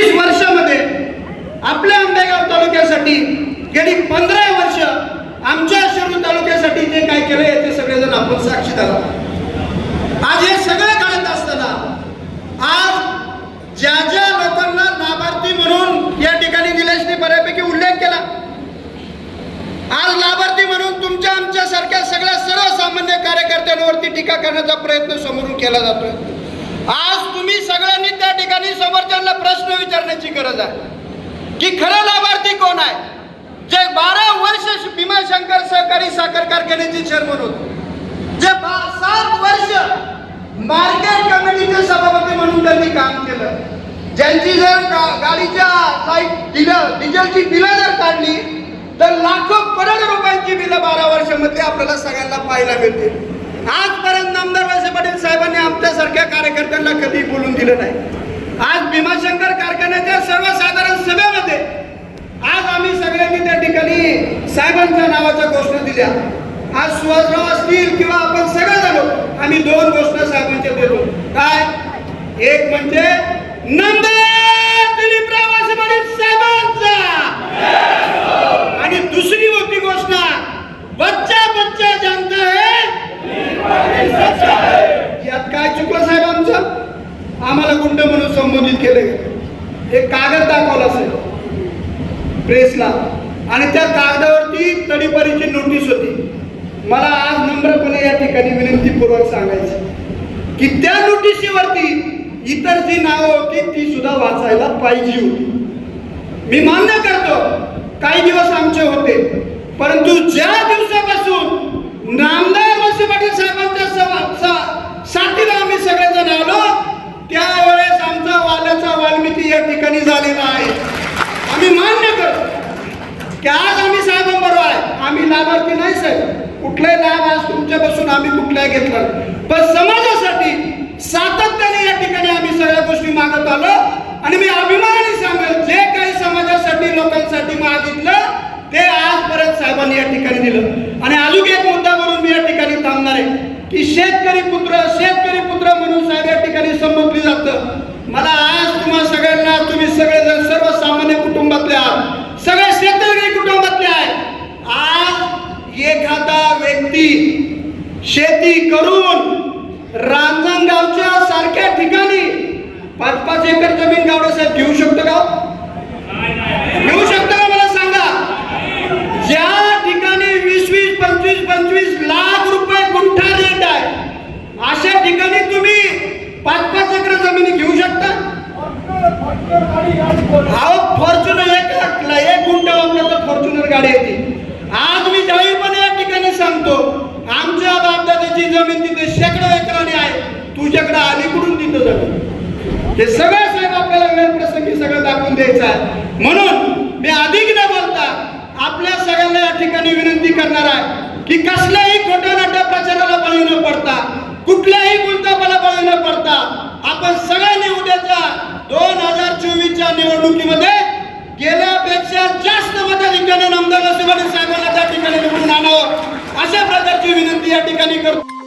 वीस वर्षामध्ये आपल्या आंबेगाव तालुक्यासाठी गेली पंधरा वर्ष आमच्या शिरूर तालुक्यासाठी जे काय केलं याचे सगळेजण आपण साक्षीदार आज हे सगळं काढत असताना आज ज्या ज्या लोकांना लाभार्थी म्हणून या ठिकाणी निलेशने बऱ्यापैकी उल्लेख केला. आज लाभार्थी म्हणून तुमच्या आमच्या सारख्या सगळ्या सर्वसामान्य कार्यकर्त्यांवरती टीका करण्याचा प्रयत्न समोरून केला जातोय. आज तुम्ही सगळ्यांनी त्या ठिकाणी समोरच्यांना प्रश्न विचारण्याची गरज आहे. की खरं लाभार्थी कोण आहे? जे बारा वर्ष भीमाशंकर सहकारी साखर कारखान्याचे चेअरमन होते. जे बा- सात वर्ष मार्केट कमिटीचे सभापती म्हणून त्यांनी काम केलं. ज्यांची जर गाडीच्या लाइट डिझेल डिझेलची बिलं जर काढली तर लाखो करोड रुपयांची बिलं बारा वर्षामध्ये आपल्याला सगळ्यांना पाहायला मिळतील. आज त्यांना कधी बोलून दिलं नाही. आज भीमाशंकर कारखान्याच्या सर्वसाधारण सभेमध्ये आज आम्ही सगळ्यांनी त्या ठिकाणी साहेबांच्या नावाच्या घोषणा दिल्या. आज सुहासराव असतील किंवा आपण सगळे झालो आम्ही दोन घोषणा साहेबांच्या देतो. काय? एक म्हणजे नंदन दिलीपराव वळसे पाटील साहेबांचा आणि दुसरी होती घोषणा बच्चा बच्चा जानता है यात काय चुकलं साहेब आमचं आम्हाला गुंड म्हणून संबोधित केले. एक कागद दाखवला असेल. प्रेसला. आणि त्या कागदावरती तडीपारीची नोटीस होती. मला आज नम्रपणे या ठिकाणी विनंतीपूर्वक सांगायचं की त्या नोटिशीवरती इतर जी नावं होती ती सुद्धा वाचायला पाहिजे होती. मी मान्य करतो काही दिवस आमचे होते. परंतु ज्या दिवसापासून नामदार वळसे पाटील साहेबांच्या सभा- सा- साथीला आम्ही सगळेजण आलो त्यावेळेस आमचा वाल्याचा वाल्मिकी या ठिकाणी झालेला आहे आम्ही मान्य करतो की आज आम्ही साहेबांबरोबर आहे आम्ही लाभार्थी नाही साहेब कुठलाही लाभ आज तुमच्यापासून आम्ही कुठलाही घेतला? पण समाजासाठी सातत्याने या ठिकाणी आम्ही सगळ्या गोष्टी मागत आलो आणि मी अभिमानाने सांगेल जे काही समाजासाठी लोकांसाठी मागितलं ते आजपर्यंत साहेबांनी या ठिकाणी दिलं. आणि अजून एक मुद्दा म्हणून मी या ठिकाणी थांबणार आहे की शेतकरी पुत्र शेतकरी पुत्र म्हणून साहेब या ठिकाणी संबोधली जातं. मला आज तुम्हा सगळ्यांना तुम्ही सगळेजण सर्वसामान्य कुटुंबातले आहात सगळे शेतकरी कुटुंबातले आहेत आज एखादा व्यक्ती शेती करून रांजणगावच्या सारख्या ठिकाणी पाच पाच एकर जमीन गावडे साहेब घेऊ शकतो का? घेऊ शकतो का मला सांगा? ज्या ठिकाणी वीस वीस पंचवीस पंचवीस लाख रुपये गुंठा रेट आहे अशा ठिकाणी तुम्ही पाच पाच एकर जमिनी घेऊ शकता? हा फॉर्च्युनर एक एक गुंठा वापरला तर फॉर्च्युनर गाडी येते आज मी जाहीरपणे या ठिकाणी सांगतो आमच्या बापदादाची जमीन तिथे शेकडो एकराने आहे. तुझ्याकडे अलीकडून तिथं जमीन. हे सगळं साहेब आपल्याला वेळ प्रसंगी सगळं दाखवून द्यायचं आहे. म्हणून मी अधिक न बोलता आपल्या सगळ्यांना या ठिकाणी विनंती करणार आहे की कसल्याही खोट्या नाट्या प्रचाराला बळी न पडता कुठल्याही गुंतापाला बळी न पडता आपण सगळ्यांनी उद्याच्या दोन हजार चोवीसच्या निवडणुकीमध्ये गेल्यापेक्षा जास्त मताधिक्याने नामदार वसुवाडी साहेबांना त्या ठिकाणी निवडून आणावं अशा प्रकारची विनंती या ठिकाणी करतो.